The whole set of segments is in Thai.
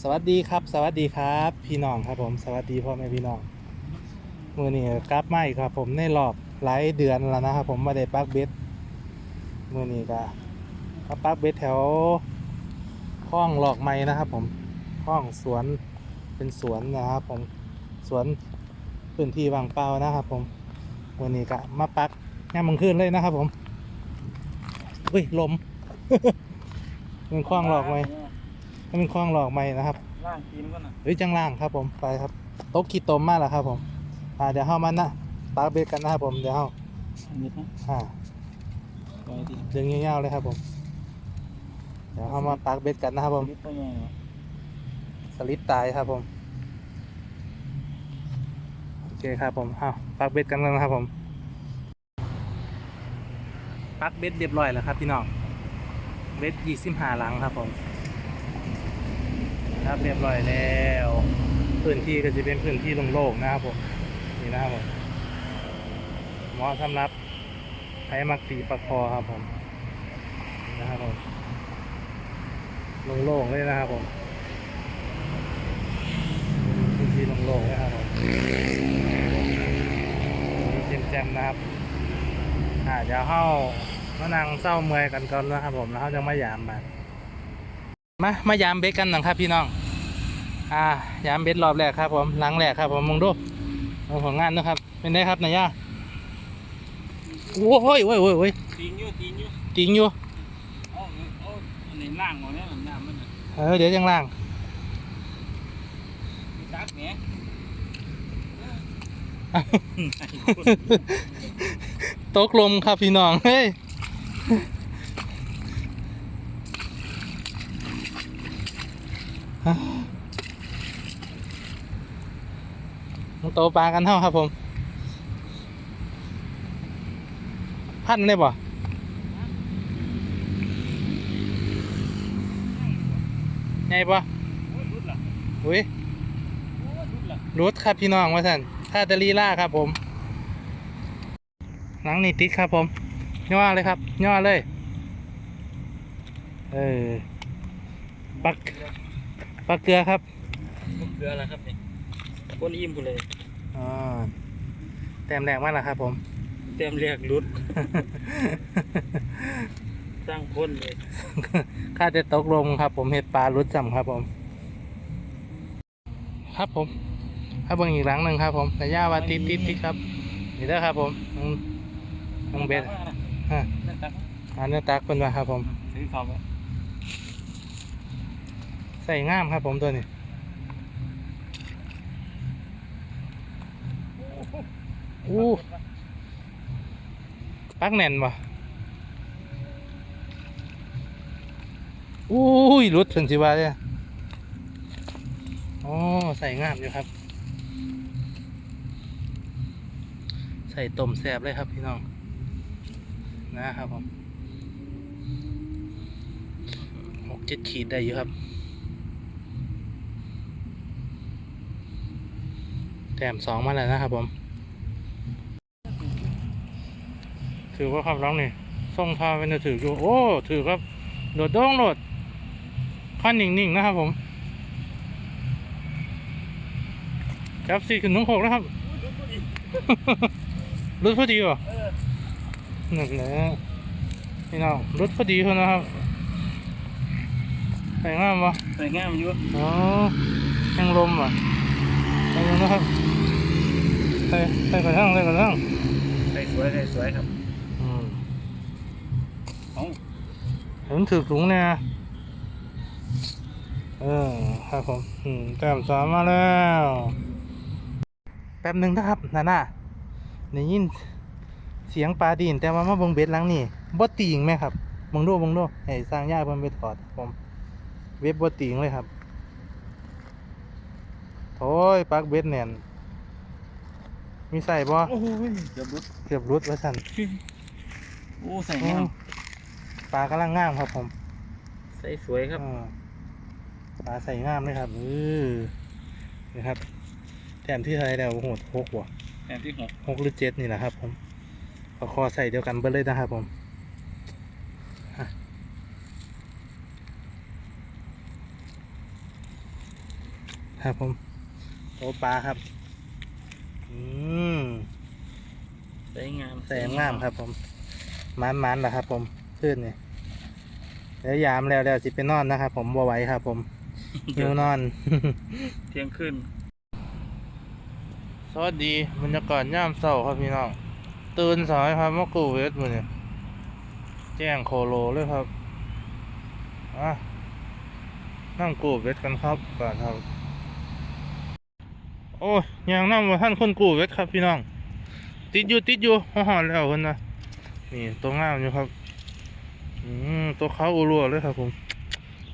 สวัสดีครับ สวัสดีครับ พี่น้องครับผม สวัสดีพ่อแม่พี่น้องมือนี้กลับมาอีกครับ ผมในรอบหลายเดือนแล้วนะครับผมมาได้ปักเบ็ดมือนี้ก็มาปักเบ็ดแถวคลองหลอกไม้นะครับ ผมคลองสวนเป็นสวนนะครับผมสวนพื้นที่ว่างเปล่านะครับ ผมมือนี้ก็มาปักแง่มังคืนเลยนะครับ ผมอุ้ยลมเป็นคลองหลอกไม้ ให้เป็นคลองหลอกไม้นะครับล่างกินก็น่ะเฮ้ยจังล่างครับผมไปครับโต๊ะขี้ตมมากแล้วครับผมอ่าเดี๋ยวเข้ามานะปาร์เบรกกันนะครับผมเดี๋ยวเข้านิดนะอ่าปล่อยดิดึงยาวๆเลยครับผมเดี๋ยวเข้ามาปาร์เบรกกันนะครับผมนิดตัวใหญ่เนาะสลิดตายครับผมโอเคครับผมเอาปาร์เบรกกันแล้วนะครับผมปักเบ็ดเรียบร้อยแล้วครับพี่น้องเบ็ดยี่สิบห้าหลังครับผม ครับ เรียบร้อยแล้วพื้นที่ก็จะเป็นพื้นที่โล่งๆนะครับผมนี่นะครับผมเหมาะสำหรับใช้มักตีปลาคอครับผมนี่นะครับผมโล่งๆเลยนะครับผมพื้นที่โล่งๆเลยครับผมนี่แจ่มๆนะครับอ่าเดี๋ยวเข้ามานั่งเศร้าเมื่อยกันก่อนนะครับผมแล้วเขาจะมายามมา มามายามเบ็ดกันหนังครับพี่น้อง อ่ายามเบ็ดรอบแรกครับผมหลังแรกครับผมมึงดูเอาผลงานนะครับ เป็นไงครับนายย่าโอ้ยโอ้ยโอ้ยโอ้ยตีนอยู่ตีนอยู่จริงอยู่เอาเอาอันนี้ล่างหมดแล้วน้ำมันน่ะเออเดี๋ยวยังล่างมีตักแหนตกลมครับพี่น้องเฮ้ยมัน โตปลากันเท่าครับผม พันได้บ่ไงบ่โอ้ยรุดล่ะอุ้ยรุดครับพี่น้องว่าสันท่าตะลีล่าครับผม หลังนี่ติดครับผม ย่อเลยครับ ย่อเลย เออปักปักเกลือครับลูกเกลืออะไรครับนี่ ก้นอิ่มไปเลยอ่าแต้มแรกมากแล้วครับ ผม เต็มเรียกรุด สร้างคนเลยค่าจะตกลงครับ ผมเห็ดปลารุดจำครับผม ครับผมถ้าเบิ่งอีกหลังหนึ่งครับ ผมแต่ย่าว่าติดติดติดครับนี่เด้อครับ ผมน้องน้องเบสฮะนั่นตักอันนี้ตักเป็นว่าครับ ผมซื้อเขาไว้ใส่ง่ามครับ ผมตัวนี้ อู้ปักแน่นบ่อู้ยรุดถึงสิวาเนี่ยอ๋อใส่งามอยู่ครับ ใส่ต้มแซบเลยครับพี่น้อง นะครับผมหกเจ็ดขีดได้อยู่ครับแต้มสองมาแล้วนะครับผม ถือว่าครับร้องนี่ส่งพาเป็นถืออยู่โอ้ถือครับโดดโด้งโดดขั้นนิ่งๆนะครับผมจับสี่ขึ้นถึงหกแล้วครับรุดพอดีว่ะนั่นแหละพี่น้องรุดพอดีคนนะครับใส่งามวะสวยงามอยู่อ๋อแห้งลมอะไปดูนะครับใส่ใส่กระทั่งใส่กระทั่งใส่สวยใส่สวยครับ อืม เอา เห็นถือถุงเนี่ยเออครับผมอืมแต้มสามมาแล้ว แป๊บหนึ่งนะครับนาน่าได้ยินเสียงปลาดีนแต่ว่ามาเบิ่งเบ็ดหลังนี่บ่ตีงไหมครับเบิ่งดูเบิ่งดูให้สร้างย่าเพิ่นไปถอดผมเว็บบ่ตีงเลยครับโอ้ยปักเบ็ดแน่นมีใส่บ่โอ้ยเกือบรุดเกือบรุดว่าซั่นโอ้ใส่งาม ปลากำลังงามครับผมใส่สวยครับอ่าปลาใส่งามเลยครับเออนี่ครับแถมที่ไทยแล้วโอ้โหหกว่ะแต้มที่หกหกหรือเจ็ดนี่แหละครับ ผมเอาคอใส่เดียวกันเบิดเลยนะครับผมอะครับผมโตปลาครับ อืม สวยงาม แสงงามครับผมมันมันๆแหละครับผม ขึ้นนี่แล้วยามแล้วแล้วสิไปนอนนะครับผมบ่ไหวครับผมหิวนอน เที่ยงคืนสวัสดีบรรยากาศย่ามเศร้าครับพี่น้อง ตื่นสายครับมากูเวทมือเนี่ยแจ้งโคโลเลยครับอะนั่งกูเวทกันครับก่อนครับ โอ้ยยังนั่งมาท่านคนกูเวทครับพี่น้อง ติดอยู่ติดอยู่ห่อดแล้วคนนะนี่ตัวงามอยู่ครับ อืมตัวเขาอุรัวเลยครับผม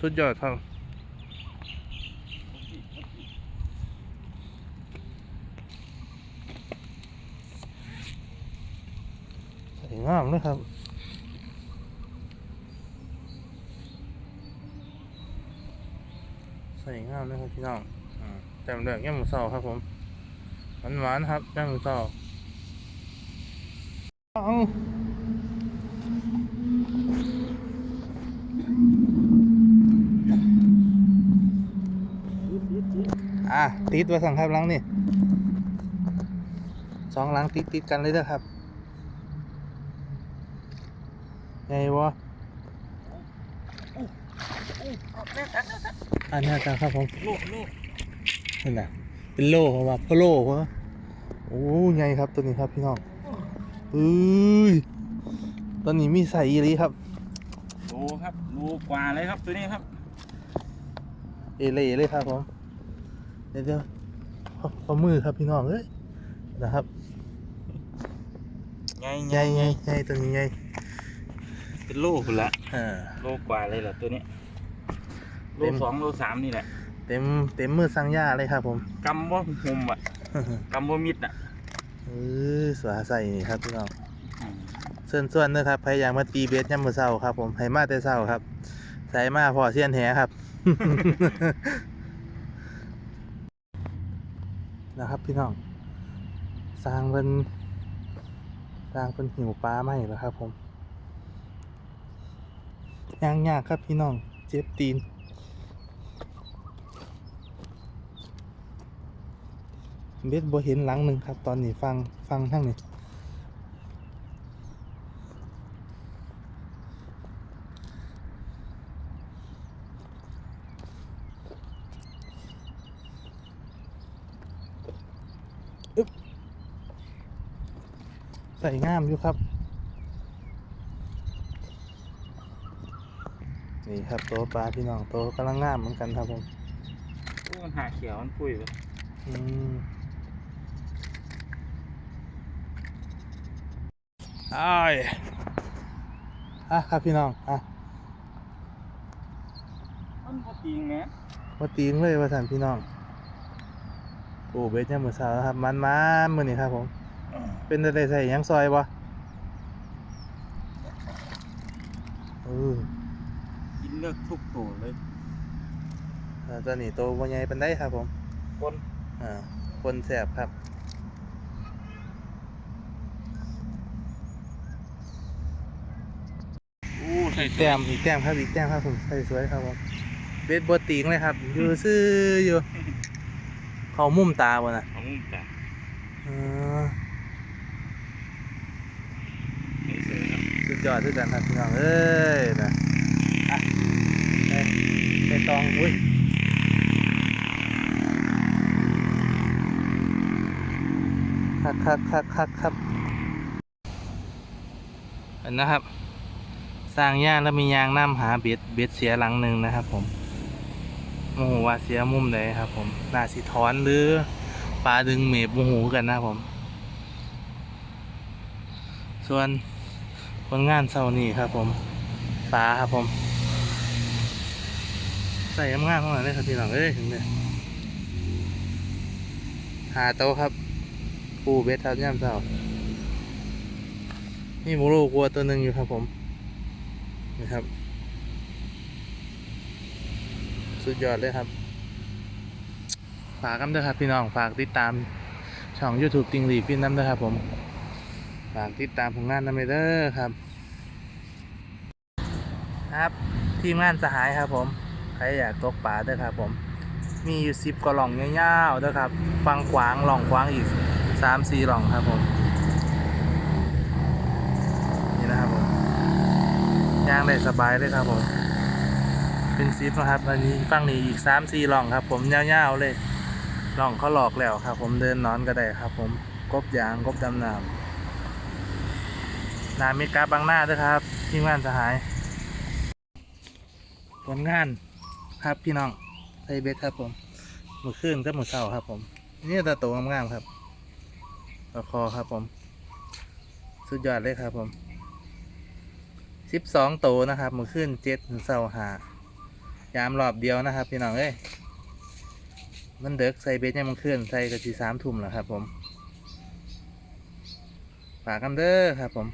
สุดยอดครับสวยงามเลยครับสวยงามเลยครับพี่น้องอแต่เดือกแง่หมูเสาครับผมหวานหวานๆครับแง่หมูเสา อาอะติดไว้สั่งครับหลังนี่สองหลังติดติดๆกันเลยเด้อครับไงวะอันนี้จังครับผมลูกลูกนี่นะเป็นโล่เพราะว่าพะโล่เพราะว่าโอ้ไงครับตัวนี้ครับพี่น้องเอ้ยตัวนี้มีใส่อีหลีครับดูครับดูกว่าเลยครับตัวนี้ครับ เอเล่เลยครับผม เดี๋ยวเดี๋ยวขอขอมือครับพี่น้องเอ้ยนะครับไงใหญ่ใหญ่ใหญ่ตัวนี้ใหญ่เป็นลูกคุณละอ่าโลกว่าเลยเหรอตัวนี้โลเต็มสองโลสามนี่แหละเต็มเต็มมือสั่งย่าเลยครับ ผมกำว่าหุมอะกำว่ามิดอะเออสวาใส่นี่ครับพี่น้องเส่วนส่วนๆนะครับพยายามมาตีเบสย่ำมือเศร้าครับ ผมให้มาแต่เศร้าครับใส่มาพอเสียนแหครับ นะครับ พี่น้องสร้างเป็นสร้างเป็นหิวปลาไหมแล้วครับ ผมยางยากครับพี่น้องเจ็บตีนเบสบ่เห็นหลังหนึ่งครับ ตอนนี้ฟังฟังทั้งนี้ ใส่งามอยู่ครับ นี่ครับตัวปลาพี่น้องตัวกำลังงามเหมือนกันครับผมโอ้มันหาเขียวมันปุ้ยไปอืมอ้ายอะครับพี่น้องอะมันพอตีงแหมมาตีงเลยว่าสันพี่น้องโอ้เบสยังมือสาวครับมันมันมือนี่ครับผม เป็นอะไรใส่หยังซอยบ่เออกินเลือกทุกตัวเลยแล้วตัวนี้โตวบ่ใหญ่ปานใดครับผมคนอ่าคนแสบครับ อู้ใส่แต้มอีกแต้มครับอีกแต้มครับผมใส่สวยครับผมเบสบอติงเลยครับอยู่ซื่ออยู่ เขามุมตาบ่นะของมึงจ้ะ เออ ไม่สวยครับ สุด ยอดด้วยกันครับพี่น้องเอ้ยนะอะไปตองอุ้ยคักคักคักคักครับอันนะครับ สร้างย่างแล้วมียางน้ำหาเบ็ดเบ็ดเสียหลังหนึ่งนะครับผมโมโหว่าเสียมุมใดครับ ผมนาสิถอนหรือปลาดึงเมบโมโหกันนะครับผม ส่วน ลงานเสาร์นี้ครับ ผมปลาครับผม ใส่งามๆเข้ามาเลยครับพี่น้องเอ้ยถึงเลยหาโตะครับปูเบ็ดครับย่ามเสาร์นี่หมูลูกวัวตัวหนึ่งอยู่ครับผมนะครับ สุดยอดเลยครับ ฝากกันด้วยครับพี่น้องฝากติดตามช่อง YouTube ติงหลีฟินน้ำด้วยครับผม ฝากติดตามผลงานน้ำเด้อครับ ครับ ทีมงานสหายครับผม ใครอยากตกปลาด้อครับผม มีอยู่สิบกว่าหล่องยวๆด้วยครับ ฟังขวางหล่องขวางอีกสามสี่หล่องครับผม นี่นะครับผมย่างได้สบายเลยครับผม เป็นซิปนะครับอันนี้ฟังนี้อีกสามสี่หล่องครับ ผมยวๆเลยหล่องเขาหลอกแล้วครับ ผมเดินนอนก็ได้ครับ ผมกบยางกบดำน้ำนาเมกาบางหน้าด้วยครับ ทีมงานสหาย ผลงานครับพี่น้องไทเบสครับผมมือขึ้นก็มือเศร้าครับ ผมนี่ตาโตงามๆครับตะคอครับผม สุดยอดเลยครับผมสิบสองโตนะครับมือขึ้นเจ็ดมือเศร้าหายามรอบเดียวนะครับ พี่น้องเอ้ยมันเด็กใส่เบสยังมันขึ้นใส่กะทีสามทุ่มแล้วครับผมฝากกันเด้อครับผม